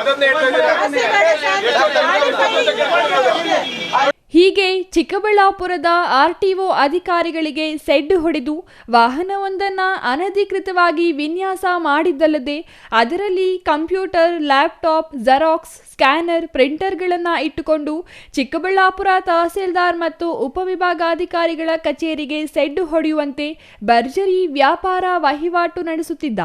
ಅದನ್ನೇ ಹೇಳ್ತಾ ಇದ್ದಾರೆ? ಹೀಗೆ ಚಿಕ್ಕಬಳ್ಳಾಪುರದ ಆರ್ಟಿಒ ಅಧಿಕಾರಿಗಳಿಗೆ ಸೆಡ್ಡು ಹೊಡೆದು ವಾಹನವೊಂದನ್ನು ಅನಧಿಕೃತವಾಗಿ ವಿನ್ಯಾಸ ಮಾಡಿದ್ದಲ್ಲದೆ ಅದರಲ್ಲಿ ಕಂಪ್ಯೂಟರ್, ಲ್ಯಾಪ್ಟಾಪ್, ಜೆರಾಕ್ಸ್, ಸ್ಕ್ಯಾನರ್, ಪ್ರಿಂಟರ್ಗಳನ್ನು ಇಟ್ಟುಕೊಂಡು ಚಿಕ್ಕಬಳ್ಳಾಪುರ ತಹಸೀಲ್ದಾರ್ ಮತ್ತು ಉಪವಿಭಾಗಾಧಿಕಾರಿಗಳ ಕಚೇರಿಗೆ ಸೆಡ್ಡು ಹೊಡೆಯುವಂತೆ ಭರ್ಜರಿ ವ್ಯಾಪಾರ ವಹಿವಾಟು ನಡೆಸುತ್ತಿದ್ದ.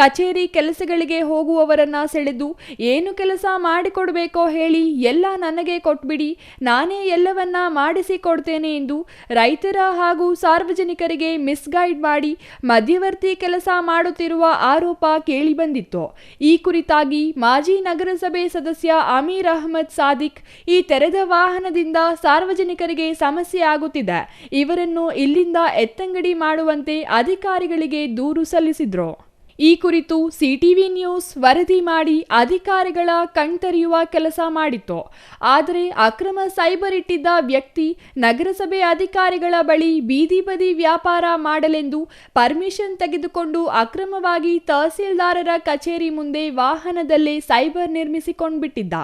ಕಚೇರಿ ಕೆಲಸಗಳಿಗೆ ಹೋಗುವವರನ್ನ ಸೆಳೆದು ಏನು ಕೆಲಸ ಮಾಡಿಕೊಡಬೇಕೋ ಹೇಳಿ ಎಲ್ಲ ನನಗೆ ಕೊಟ್ಬಿಡಿ, ನಾನೇ ಎಲ್ಲವನ್ನ ಮಾಡಿಸಿಕೊಡ್ತೇನೆ ಎಂದು ರೈತರ ಹಾಗೂ ಸಾರ್ವಜನಿಕರಿಗೆ ಮಿಸ್ಗೈಡ್ ಮಾಡಿ ಮಧ್ಯವರ್ತಿ ಕೆಲಸ ಮಾಡುತ್ತಿರುವ ಆರೋಪ ಕೇಳಿಬಂದಿತ್ತು. ಈ ಕುರಿತಾಗಿ ಮಾಜಿ ನಗರಸಭೆ ಸದಸ್ಯ ಅಮೀರ್ ಅಹಮದ್ ಸಾದಿಕ್ ಈ ತೆರೆದ ವಾಹನದಿಂದ ಸಾರ್ವಜನಿಕರಿಗೆ ಸಮಸ್ಯೆ ಆಗುತ್ತಿದೆ. ಇವರನ್ನು ಇಲ್ಲಿಂದ ಎತ್ತಂಗಡಿ ಮಾಡುವಂತೆ ಅಧಿಕಾರಿಗಳಿಗೆ ದೂರು ಸಲ್ಲಿಸಿದ್ರು. ಈ ಕುರಿತು ಸಿಟಿವಿ ನ್ಯೂಸ್ ವರದಿ ಮಾಡಿ ಅಧಿಕಾರಿಗಳ ಕಣ್ತರಿಯುವ ಕೆಲಸ ಮಾಡಿತ್ತು. ಆದರೆ ಅಕ್ರಮ ಸೈಬರ್ ಇಟ್ಟಿದ್ದ ವ್ಯಕ್ತಿ ನಗರಸಭೆ ಅಧಿಕಾರಿಗಳ ಬಳಿ ಬೀದಿ ಬದಿ ವ್ಯಾಪಾರ ಮಾಡಲೆಂದು ಪರ್ಮಿಷನ್ ತೆಗೆದುಕೊಂಡು ಅಕ್ರಮವಾಗಿ ತಹಸೀಲ್ದಾರರ ಕಚೇರಿ ಮುಂದೆ ವಾಹನದಲ್ಲೇ ಸೈಬರ್ ನಿರ್ಮಿಸಿಕೊಂಡ್ಬಿಟ್ಟಿದ್ದ.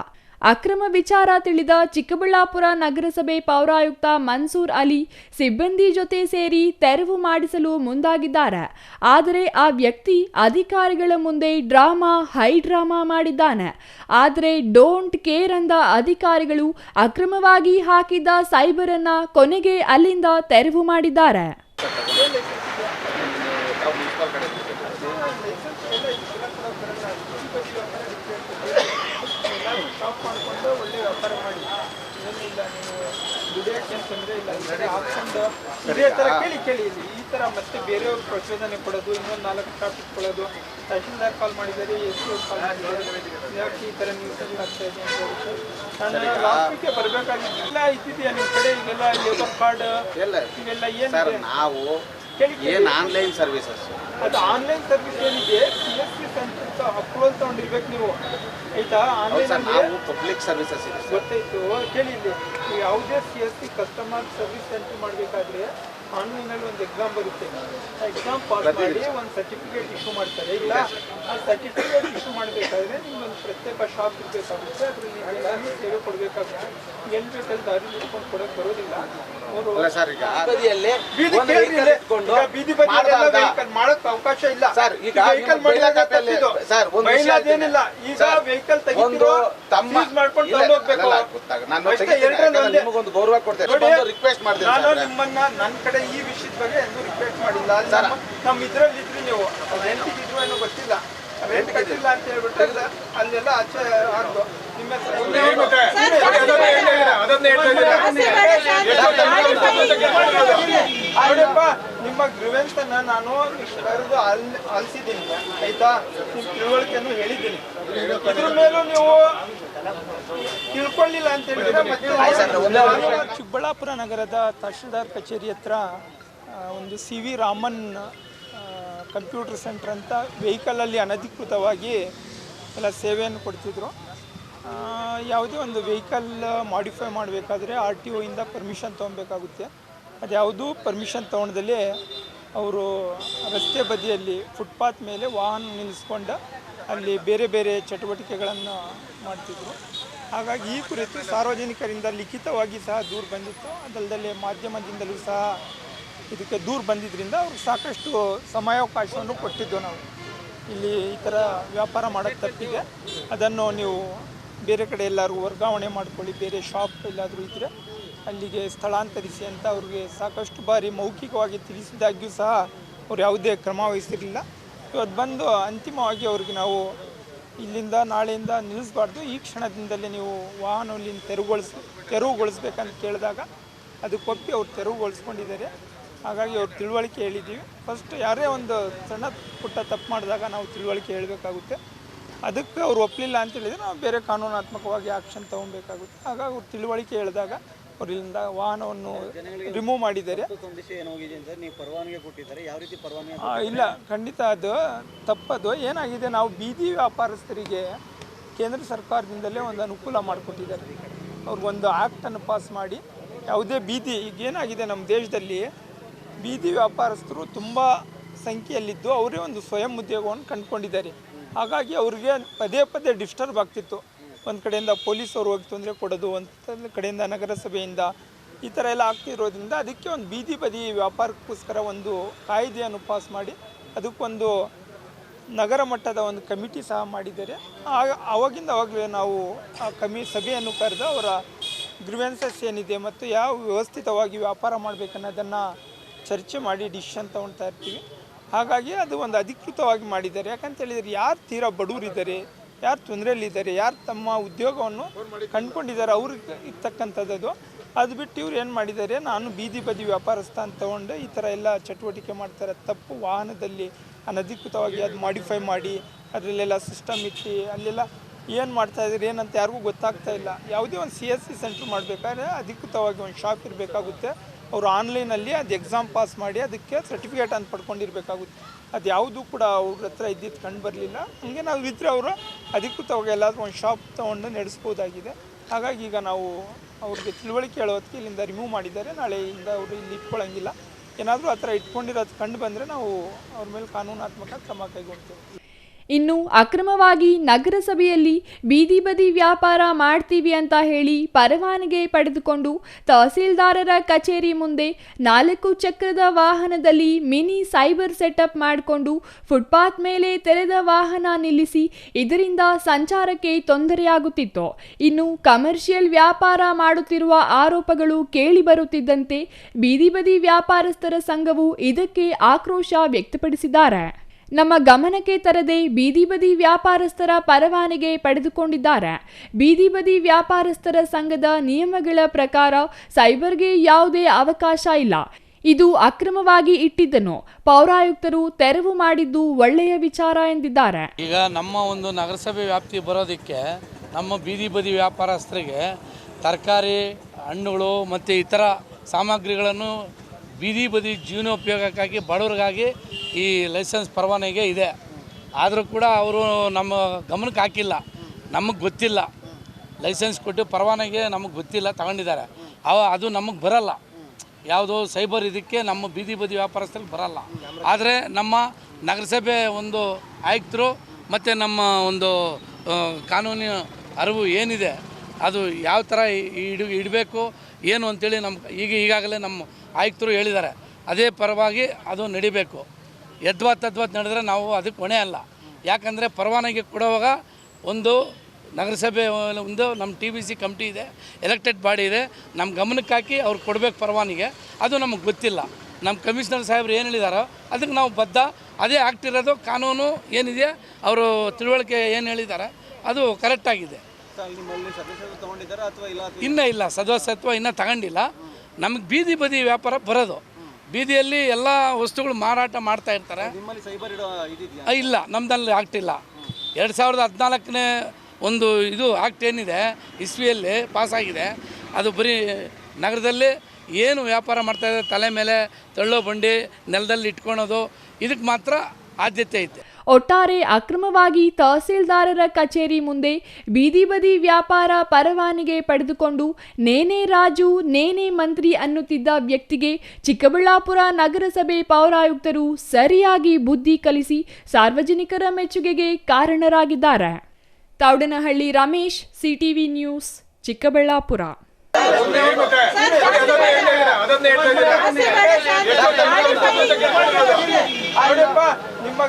ಅಕ್ರಮ ವಿಚಾರ ತಿಳಿದ ಚಿಕ್ಕಬಳ್ಳಾಪುರ ನಗರಸಭೆ ಪೌರಾಯುಕ್ತ ಮನ್ಸೂರ್ ಅಲಿ ಸಿಬ್ಬಂದಿ ಜೊತೆ ಸೇರಿ ತೆರವು ಮಾಡಿಸಲು ಮುಂದಾಗಿದ್ದಾರೆ. ಆದರೆ ಆ ವ್ಯಕ್ತಿ ಅಧಿಕಾರಿಗಳ ಮುಂದೆ ಡ್ರಾಮಾ, ಹೈ ಡ್ರಾಮಾ ಮಾಡಿದ್ದಾನೆ. ಆದರೆ ಡೋಂಟ್ ಕೇರ್ ಅಂದ ಅಧಿಕಾರಿಗಳು ಅಕ್ರಮವಾಗಿ ಹಾಕಿದ್ದ ಸೈಬರ್ ಅನ್ನ ಕೊನೆಗೆ ಅಲ್ಲಿಂದ ತೆರವು ಮಾಡಿದ್ದಾರೆ. ಶಾಪ್ ಮಾಡಿಕೊಂಡು ಒಳ್ಳೆ ವ್ಯಾಪಾರ ಮಾಡಿ ಏನಿಲ್ಲ ನೀವು ದುಡಿಯೋಕ್ಕೆ ಇಲ್ಲ ಹಾಕ್ಕೊಂಡು ಕೇಳಿ ಕೇಳಿ ಈ ಥರ ಮತ್ತೆ ಬೇರೆಯವ್ರಿಗೆ ಪ್ರಚೋದನೆ ಕೊಡೋದು ಇನ್ನೊಂದು ನಾಲ್ಕು ಟಾಪಿಕ್ ಕೊಡೋದು ತಹಶೀಲ್ದಾರ್ ಕಾಲ್ ಮಾಡಿದ್ದಾರೆ ಎಸ್ ಪಿ ಕಾಲ್ ಯಾಕೆ ಈ ಥರ ನ್ಯೂಸ್ ಎಲ್ಲ ಆಗ್ತಾ ಇದೆ ಅಂತ ಹೇಳ್ಬಿಟ್ಟು ನಾನು ಲಾಸ್ಟ್ ವೀಕೆ ಬರಬೇಕಾಗಿಲ್ಲ ಇದ್ದಿದೆಯಾ ನಿಮ್ಮ ಕಡೆ ಲೇಬರ್ ಕಾರ್ಡ್ ಇವೆಲ್ಲ ಏನಿದೆ ನಾವು ಏನ್ ಆನ್ಲೈನ್ ಸರ್ವಿಸಸ್ ಅದು ಆನ್ಲೈನ್ ಸರ್ವಿಸ್ ಏನಿದೆ ಸಿ ಎಸ್ ಸಿ ಅಪ್ರೂವಲ್ ತಗೊಂಡಿರ್ಬೇಕು ನೀವು. ಆಯ್ತಾ? ಆನ್ಲೈನ್ ನಾವು ಪಬ್ಲಿಕ್ ಸರ್ವಿಸಸ್ ಗೊತ್ತಾಯ್ತು. ಕೇಳಿ ಇಲ್ಲಿ. ಯಾವುದೇ C S C customer service centre ಮಾಡಬೇಕಾದ್ರೆ ಆನ್ಲೈನಲ್ಲಿ ಒಂದು ಎಕ್ಸಾಮ್ ಬರುತ್ತೆ. ಆ ಎಕ್ಸಾಮ್ ಪಾಸ್ ಮಾಡಿ ಒಂದು ಸರ್ಟಿಫಿಕೇಟ್ ಇಶ್ಯೂ ಮಾಡ್ತಾರೆ. ಇಲ್ಲ ಆ ಸರ್ಟಿಫಿಕೇಟ್ ಇಶ್ಯೂ ಮಾಡಬೇಕಾದ್ರೆ ನಿಮ್ಗೊಂದು ಪ್ರತ್ಯೇಕ ಶಾಪ್ ಇರಬೇಕಾಗುತ್ತೆ. ಅದರಲ್ಲಿ ಎಲ್ಲಾನು ಸೇವೆ ಕೊಡಬೇಕಾಗುತ್ತೆ. ಎಲ್ಲಿ ಬೇಕಲ್ಲಿ ದಾರಿ ಹಿಡ್ಕೊಂಡು ಕೊಡೋಕೆ ಬರೋದಿಲ್ಲ. ಇಟ್ಕೊಂಡು ಮಾಡಕ್ ಅವಕಾಶ ಇಲ್ಲ. ಸರ್, ಈಗ ವೆಹಿಕಲ್ ಸರ್, ಬೈಲಾದೇನಿಲ್ಲ ಈಗ ವೆಹಿಕಲ್ ತೆಗೆದು ತಮ್ಮ ಮಾಡ್ಕೊಂಡು ಹೋಗ್ಬೇಕು. ನಾನು ನಿಮಗೊಂದು ಗೌರವ ಕೊಡ್ತೇನೆ. ರಿಕ್ವೆಸ್ಟ್ ಮಾಡ್ತೀನಿ ನಾನು ನಿಮ್ಮನ್ನ ನನ್ನ ಕಡೆ ಈ ವಿಷಯದ ಬಗ್ಗೆ ಎಂದೂ ರಿಕ್ವೆಸ್ಟ್ ಮಾಡಿಲ್ಲ. ನಮ್ಮ ನಮ್ಮ ಇದ್ರಲ್ಲಿ ಇದ್ರಿ ನೀವು ರೆಂಟಿಗೆ ಇದ್ರು ಏನೋ ಗೊತ್ತಿಲ್ಲ. ರೆಂಟ್ ಕಟ್ಟಿಲ್ಲ ಅಂತ ಹೇಳ್ಬಿಟ್ಟು. ಅಲ್ಲ- ಅಲ್ಲೆಲ್ಲ ಆಚೆ ಆಗ್ದು. ನಿಮ್ಮ ಹೆಸರು ನೋಡಿಯಪ್ಪ ನಿಮ್ಮ ಗ್ರಿವೆನ್ಸನ್ನ ಅನ್ನ ನಾನು ಕರೆದು ಅಲ್ ಅಲ್ಸಿದ್ದೀನಿ. ಆಯ್ತಾ? ನಿಮ್ ತಿಳುವಳಿಕೆಯನ್ನು ಹೇಳಿದ್ದೀನಿ. ಇದ್ರ ಮೇಲೂ ನೀವು ತಿಳ್ಕೊಳ್ಳಿಲ್ಲ ಅಂತ ಹೇಳಿದ್ರೆ ಚಿಕ್ಕಬಳ್ಳಾಪುರ ನಗರದ ತಹಶೀಲ್ದಾರ್ ಕಚೇರಿ ಹತ್ರ ಒಂದು C V Raman computer centre ಅಂತ ವೆಹಿಕಲಲ್ಲಿ ಅನಧಿಕೃತವಾಗಿ ಎಲ್ಲ ಸೇವೆಯನ್ನು ಕೊಡ್ತಿದ್ರು. ಯಾವುದೇ ಒಂದು ವೆಹಿಕಲ್ ಮಾಡಿಫೈ ಮಾಡಬೇಕಾದ್ರೆ ಆರ್ ಟಿ ಒಯಿಂದ ಪರ್ಮಿಷನ್ ತೊಗೊಬೇಕಾಗುತ್ತೆ ಅದ್ಯಾವುದೂ ಪರ್ಮಿಷನ್ ತೊಗೊಂಡಲ್ಲಿ ಅವರು ರಸ್ತೆ ಬದಿಯಲ್ಲಿ ಫುಟ್ಪಾತ್ ಮೇಲೆ ವಾಹನ ನಿಲ್ಲಿಸ್ಕೊಂಡು ಅಲ್ಲಿ ಬೇರೆ ಬೇರೆ ಚಟುವಟಿಕೆಗಳನ್ನು ಮಾಡ್ತಿದ್ರು. ಹಾಗಾಗಿ ಈ ಕುರಿತು ಸಾರ್ವಜನಿಕರಿಂದ ಲಿಖಿತವಾಗಿ ಸಹ ದೂರು ಬಂದಿತ್ತು. ಅದಲ್ಲದೆ ಮಾಧ್ಯಮದಿಂದಲೂ ಸಹ ಇದಕ್ಕೆ ದೂರು ಬಂದಿದ್ದರಿಂದ ಅವ್ರಿಗೆ ಸಾಕಷ್ಟು ಸಮಯಾವಕಾಶವನ್ನು ಕೊಟ್ಟಿದ್ದೆವು ನಾವು. ಇಲ್ಲಿ ಈ ಥರ ವ್ಯಾಪಾರ ಮಾಡೋಕ್ಕೆ ತಪ್ಪಿದೆ. ಅದನ್ನು ನೀವು ಬೇರೆ ಕಡೆ ಎಲ್ಲರೂ ವರ್ಗಾವಣೆ ಮಾಡಿಕೊಳ್ಳಿ. ಬೇರೆ ಶಾಪ್ ಎಲ್ಲಾದರೂ ಇದ್ದರೆ ಅಲ್ಲಿಗೆ ಸ್ಥಳಾಂತರಿಸಿ ಅಂತ ಅವ್ರಿಗೆ ಸಾಕಷ್ಟು ಬಾರಿ ಮೌಖಿಕವಾಗಿ ತಿಳಿಸಿದಾಗ್ಯೂ ಸಹ ಅವ್ರು ಯಾವುದೇ ಕ್ರಮ ವಹಿಸಿರಲಿಲ್ಲ. ಇವತ್ತು ಬಂದು ಅಂತಿಮವಾಗಿ ಅವ್ರಿಗೆ ನಾವು ಇಲ್ಲಿಂದ ನಾಳೆಯಿಂದ ನಿಲ್ಲಿಸ್ಬಾರ್ದು ಈ ಕ್ಷಣದಿಂದಲೇ ನೀವು ವಾಹನವನ್ನು ತೆರವುಗೊಳಿಸ್, ತೆರವುಗೊಳಿಸ್ಬೇಕಂತ ಕೇಳಿದಾಗ ಅದಕ್ಕೆ ಒಪ್ಪಿ ಅವ್ರು ತೆರವುಗೊಳಿಸ್ಕೊಂಡಿದ್ದಾರೆ. ಹಾಗಾಗಿ ಅವ್ರು ತಿಳುವಳಿಕೆ ಹೇಳಿದ್ದೀವಿ. ಫಸ್ಟ್ ಯಾರೇ ಒಂದು ಸಣ್ಣ ಪುಟ್ಟ ತಪ್ಪು ಮಾಡಿದಾಗ ನಾವು ತಿಳುವಳಿಕೆ ಹೇಳಬೇಕಾಗುತ್ತೆ. ಅದಕ್ಕೆ ಅವ್ರು ಒಪ್ಪಲಿಲ್ಲ ಅಂತ ಹೇಳಿದ್ರೆ ನಾವು ಬೇರೆ ಕಾನೂನಾತ್ಮಕವಾಗಿ ಆ್ಯಕ್ಷನ್ ತೊಗೊಬೇಕಾಗುತ್ತೆ ಹಾಗಾಗಿ ಅವ್ರು ತಿಳುವಳಿಕೆ ಹೇಳಿದಾಗ ಅವ್ರು ಇಲ್ಲಿಂದ ವಾಹನವನ್ನು ರಿಮೂವ್ ಮಾಡಿದ್ದಾರೆ. ಇಲ್ಲ ಖಂಡಿತ ಅದು ತಪ್ಪದು. ಏನಾಗಿದೆ ನಾವು ಬೀದಿ ವ್ಯಾಪಾರಸ್ಥರಿಗೆ ಕೇಂದ್ರ ಸರ್ಕಾರದಿಂದಲೇ ಒಂದು ಅನುಕೂಲ ಮಾಡಿಕೊಟ್ಟಿದ್ದಾರೆ. ಅವ್ರಿಗೊಂದು ಆ್ಯಕ್ಟನ್ನು ಪಾಸ್ ಮಾಡಿ ಯಾವುದೇ ಬೀದಿ ಈಗ ಏನಾಗಿದೆ ನಮ್ಮ ದೇಶದಲ್ಲಿ ಬೀದಿ ವ್ಯಾಪಾರಸ್ಥರು ತುಂಬ ಸಂಖ್ಯೆಯಲ್ಲಿದ್ದು ಅವರೇ ಒಂದು ಸ್ವಯಂ ಉದ್ಯೋಗವನ್ನು ಕಂಡುಕೊಂಡಿದ್ದಾರೆ. ಹಾಗಾಗಿ ಅವರಿಗೆ ಪದೇ ಪದೇ ಡಿಸ್ಟರ್ಬ್ ಆಗ್ತಿತ್ತು. ಒಂದು ಕಡೆಯಿಂದ ಪೊಲೀಸವ್ರು ಹೋಗಿ ತೊಂದರೆ ಕೊಡೋದು, ಒಂದು ಕಡೆಯಿಂದ ನಗರಸಭೆಯಿಂದ ಈ ಥರ ಎಲ್ಲ ಆಗ್ತಿರೋದ್ರಿಂದ ಅದಕ್ಕೆ ಒಂದು ಬೀದಿ ಬದಿ ವ್ಯಾಪಾರಕ್ಕೋಸ್ಕರ ಒಂದು ಕಾಯ್ದೆಯನ್ನು ಪಾಸ್ ಮಾಡಿ ಅದಕ್ಕೊಂದು ನಗರ ಮಟ್ಟದ ಒಂದು ಕಮಿಟಿ ಸಹ ಮಾಡಿದ್ದಾರೆ. ಆಗ ಅವಾಗಿಂದ ಅವಾಗಲೇ ನಾವು ಆ ಕಮಿ, ಸಭೆಯನ್ನು ಕರೆದು ಅವರ ಗ್ರಿವೆನ್ಸಸ್ ಏನಿದೆ ಮತ್ತು ಯಾವ ವ್ಯವಸ್ಥಿತವಾಗಿ ವ್ಯಾಪಾರ ಮಾಡಬೇಕನ್ನೋದನ್ನು ಚರ್ಚೆ ಮಾಡಿ ಡಿಸಿಷನ್ ತೊಗೊಳ್ತಾ ಇರ್ತೀವಿ. ಹಾಗಾಗಿ ಅದು ಒಂದು ಅಧಿಕೃತವಾಗಿ ಮಾಡಿದ್ದಾರೆ. ಯಾಕಂತ ಹೇಳಿದರೆ ಯಾರು ತೀರಾ ಬಡವರಿದ್ದಾರೆ ಯಾರು ತೊಂದರೆಯಲ್ಲಿದ್ದಾರೆ, ಯಾರು ತಮ್ಮ ಉದ್ಯೋಗವನ್ನು ಕಂಡುಕೊಂಡಿದ್ದಾರೆ, ಅವ್ರಿಗೆ ಇರ್ತಕ್ಕಂಥದ್ದು ಅದು ಬಿಟ್ಟು ಇವ್ರು ಏನು ಮಾಡಿದ್ದಾರೆ, ನಾನು ಬೀದಿ ಬದಿ ವ್ಯಾಪಾರಸ್ಥ ಅಂತ ತೊಗೊಂಡು ಈ ಥರ ಎಲ್ಲ ಚಟುವಟಿಕೆ ಮಾಡ್ತಾರೆ ತಪ್ಪು. ವಾಹನದಲ್ಲಿ ಅನಧಿಕೃತವಾಗಿ ಅದು ಮಾಡಿಫೈ ಮಾಡಿ, ಅದರಲ್ಲೆಲ್ಲ ಸಿಸ್ಟಮ್ ಇಟ್ಟು, ಅಲ್ಲೆಲ್ಲ ಏನು ಮಾಡ್ತಾ ಇದ್ದಾರೆ ಏನಂತ ಯಾರಿಗೂ ಗೊತ್ತಾಗ್ತಾ ಇಲ್ಲ. ಯಾವುದೇ ಒಂದು ಸಿ ಎಸ್ ಸಿ ಸೆಂಟ್ರ್ ಮಾಡಬೇಕಾದ್ರೆ ಅಧಿಕೃತವಾಗಿ ಒಂದು ಶಾಪ್ ಇರಬೇಕಾಗುತ್ತೆ. ಅವರು ಆನ್ಲೈನಲ್ಲಿ ಅದು ಎಕ್ಸಾಮ್ ಪಾಸ್ ಮಾಡಿ ಅದಕ್ಕೆ ಸರ್ಟಿಫಿಕೇಟ್ ಅಂತ ಪಡ್ಕೊಂಡಿರಬೇಕಾಗುತ್ತೆ. ಅದು ಯಾವುದೂ ಕೂಡ ಅವ್ರ ಹತ್ರ ಇದ್ದಿದ್ದು ಕಂಡು ಬರಲಿಲ್ಲ. ಹಂಗೆ ನಾವು ಇದ್ದರೆ ಅವರು ಅಧಿಕೃತವಾಗಿ ಎಲ್ಲಾದರೂ ಒಂದು ಶಾಪ್ ತೊಗೊಂಡು ನಡೆಸ್ಬೋದಾಗಿದೆ. ಹಾಗಾಗಿ ಈಗ ನಾವು ಅವ್ರಿಗೆ ತಿಳುವಳಿಕೆ ಹೇಳೋದಕ್ಕೆ ಇಲ್ಲಿಂದ ರಿಮೂವ್ ಮಾಡಿದ್ದಾರೆ. ನಾಳೆಯಿಂದ ಅವರು ಇಲ್ಲಿ ಇಟ್ಕೊಳ್ಳೋಂಗಿಲ್ಲ ಏನಾದರೂ ಆ ಥರ ಇಟ್ಕೊಂಡಿರೋದು ಕಂಡು ಬಂದರೆ ನಾವು ಅವ್ರ ಮೇಲೆ ಕಾನೂನಾತ್ಮಕ ಕ್ರಮ ಕೈಗೊಳ್ತೇವೆ. ಇನ್ನು ಅಕ್ರಮವಾಗಿ ನಗರಸಭೆಯಲ್ಲಿ ಬೀದಿ ಬದಿ ವ್ಯಾಪಾರ ಮಾಡ್ತೀವಿ ಅಂತ ಹೇಳಿ ಪರವಾನಗಿ ಪಡೆದುಕೊಂಡು ತಹಸೀಲ್ದಾರರ ಕಚೇರಿ ಮುಂದೆ ನಾಲ್ಕು ಚಕ್ರದ ವಾಹನದಲ್ಲಿ ಮಿನಿ ಸೈಬರ್ ಸೆಟಪ್ ಮಾಡಿಕೊಂಡು ಫುಟ್ಪಾತ್ ಮೇಲೆ ತೆರೆದ ವಾಹನ ನಿಲ್ಲಿಸಿ ಇದರಿಂದ ಸಂಚಾರಕ್ಕೆ ತೊಂದರೆಯಾಗುತ್ತಿತ್ತು. ಇನ್ನು ಕಮರ್ಷಿಯಲ್ ವ್ಯಾಪಾರ ಮಾಡುತ್ತಿರುವ ಆರೋಪಗಳು ಕೇಳಿಬರುತ್ತಿದ್ದಂತೆ ಬೀದಿ ಬದಿ ವ್ಯಾಪಾರಸ್ಥರ ಸಂಘವು ಇದಕ್ಕೆ ಆಕ್ರೋಶ ವ್ಯಕ್ತಪಡಿಸಿದ್ದಾರೆ. ನಮ್ಮ ಗಮನಕ್ಕೆ ತರದೆ ಬೀದಿ ಬದಿ ವ್ಯಾಪಾರಸ್ಥರ ಪರವಾನಿಗೆ ಪಡೆದುಕೊಂಡಿದ್ದಾರೆ. ಬೀದಿ ಬದಿ ವ್ಯಾಪಾರಸ್ಥರ ಸಂಘದ ನಿಯಮಗಳ ಪ್ರಕಾರ ಸೈಬರ್ಗೆ ಯಾವುದೇ ಅವಕಾಶ ಇಲ್ಲ. ಇದು ಅಕ್ರಮವಾಗಿ ಇಟ್ಟಿದ್ದನ್ನು ಪೌರಾಯುಕ್ತರು ತೆರವು ಮಾಡಿದ್ದು ಒಳ್ಳೆಯ ವಿಚಾರ ಎಂದಿದ್ದಾರೆ. ಈಗ ನಮ್ಮ ಒಂದು ನಗರಸಭೆ ವ್ಯಾಪ್ತಿ ಬರೋದಕ್ಕೆ ನಮ್ಮ ಬೀದಿ ಬದಿ ವ್ಯಾಪಾರಸ್ಥರಿಗೆ ತರಕಾರಿ, ಹಣ್ಣುಗಳು ಮತ್ತು ಇತರ ಸಾಮಗ್ರಿಗಳನ್ನು ಬೀದಿ ಬದಿ ಜೀವನೋಪಯೋಗಕ್ಕಾಗಿ ಬಡವ್ರಿಗಾಗಿ ಈ ಲೈಸೆನ್ಸ್ ಪರವಾನಗಿ ಇದೆ. ಆದರೂ ಕೂಡ ಅವರು ನಮ್ಮ ಗಮನಕ್ಕೆ ಹಾಕಿಲ್ಲ. ನಮಗೆ ಗೊತ್ತಿಲ್ಲ. ಲೈಸೆನ್ಸ್ ಕೊಟ್ಟು ಪರವಾನಗಿ ನಮಗೆ ಗೊತ್ತಿಲ್ಲ ತಗೊಂಡಿದ್ದಾರೆ. ಅವ ಅದು ನಮಗೆ ಬರಲ್ಲ. ಯಾವುದೋ ಸೈಬರ್ ಇದಕ್ಕೆ ನಮ್ಮ ಬೀದಿ ಬದಿ ವ್ಯಾಪಾರಸ್ಥರಿಗೆ ಬರಲ್ಲ. ಆದರೆ ನಮ್ಮ ನಗರಸಭೆ ಒಂದು ಆಯುಕ್ತರು ಮತ್ತು ನಮ್ಮ ಒಂದು ಕಾನೂನಿನ ಅರಿವು ಏನಿದೆ, ಅದು ಯಾವ ಥರ ಇಡ್, ಇಡಬೇಕು, ಏನು ಅಂತೇಳಿ ನಮ್ಮ ಈಗ ಈಗಾಗಲೇ ನಮ್ಮ ಆಯುಕ್ತರು ಹೇಳಿದ್ದಾರೆ ಅದೇ ಪರವಾಗಿ ಅದು ನಡಿಬೇಕು. ಯದ್ವಾ ತದ್ವಾತ್ ನಡೆದರೆ ನಾವು ಅದಕ್ಕೆ ಹೊಣೆ ಅಲ್ಲ. ಯಾಕಂದರೆ ಪರವಾನಗಿ ಕೊಡುವಾಗ ಒಂದು ನಗರಸಭೆ ಒಂದು ನಮ್ಮ ಟಿ ಬಿ ಸಿ ಕಮಿಟಿ ಇದೆ ಎಲೆಕ್ಟೆಡ್ ಬಾಡಿ ಇದೆ ನಮ್ಮ ಗಮನಕ್ಕೆ ಹಾಕಿ ಅವ್ರು ಕೊಡಬೇಕು ಪರವಾನಿಗೆ. ಅದು ನಮಗೆ ಗೊತ್ತಿಲ್ಲ. ನಮ್ಮ ಕಮಿಷನರ್ ಸಾಹೇಬ್ರು ಏನು ಹೇಳಿದಾರೋ ಅದಕ್ಕೆ ನಾವು ಬದ್ಧ. ಅದೇ ಆಗ್ತಿರೋದು ಕಾನೂನು ಏನಿದೆ ಅವರು ತಿಳುವಳಿಕೆ ಏನು ಹೇಳಿದ್ದಾರೆ ಅದು ಕರೆಕ್ಟಾಗಿದೆ ಇನ್ನೂ ಇಲ್ಲ ಸದಸ್ಯತ್ವ ಇನ್ನೂ ತಗೊಂಡಿಲ್ಲ. ನಮಗೆ ಬೀದಿ ಬದಿ ವ್ಯಾಪಾರ ಬರೋದು. ಬೀದಿಯಲ್ಲಿ ಎಲ್ಲ ವಸ್ತುಗಳು ಮಾರಾಟ ಮಾಡ್ತಾ ಇರ್ತಾರೆ. ಇಲ್ಲ ನಮ್ದಲ್ಲಿ ಆಗ್ತಿಲ್ಲ ಎರಡು ಸಾವಿರದ ಹದಿನಾಲ್ಕನೇ ಒಂದು ಇದು ಆಕ್ಟ್ ಏನಿದೆ ಇಸ್ವಿಯಲ್ಲಿ ಪಾಸಾಗಿದೆ ಅದು ಬರೀ ನಗರದಲ್ಲಿ ಏನು ವ್ಯಾಪಾರ ಮಾಡ್ತಾ ಇದ್ದಾರೆ ತಲೆ ಮೇಲೆ ತಳ್ಳೋ ಬಂಡಿ ನೆಲದಲ್ಲಿ ಇಟ್ಕೊಳೋದು ಇದಕ್ಕೆ ಮಾತ್ರ ಆದ್ಯತೆ ಐತೆ. ಒಟ್ಟಾರೆ ಅಕ್ರಮವಾಗಿ ತಹಸೀಲ್ದಾರರ ಕಚೇರಿ ಮುಂದೆ ಬೀದಿ ಬದಿ ವ್ಯಾಪಾರ ಪರವಾನಿಗೆ ಪಡೆದುಕೊಂಡು ನೇನೆ ರಾಜು ನೇನೆ ಮಂತ್ರಿ ಅನ್ನುತ್ತಿದ್ದ ವ್ಯಕ್ತಿಗೆ ಚಿಕ್ಕಬಳ್ಳಾಪುರ ನಗರಸಭೆ ಪೌರಾಯುಕ್ತರು ಸರಿಯಾಗಿ ಬುದ್ಧಿ ಕಲಿಸಿ ಸಾರ್ವಜನಿಕರ ಮೆಚ್ಚುಗೆಗೆ ಕಾರಣರಾಗಿದ್ದಾರೆ. Taudanahalli Ramesh CTV news Chikkaballapur. ನಿಮ್ಮ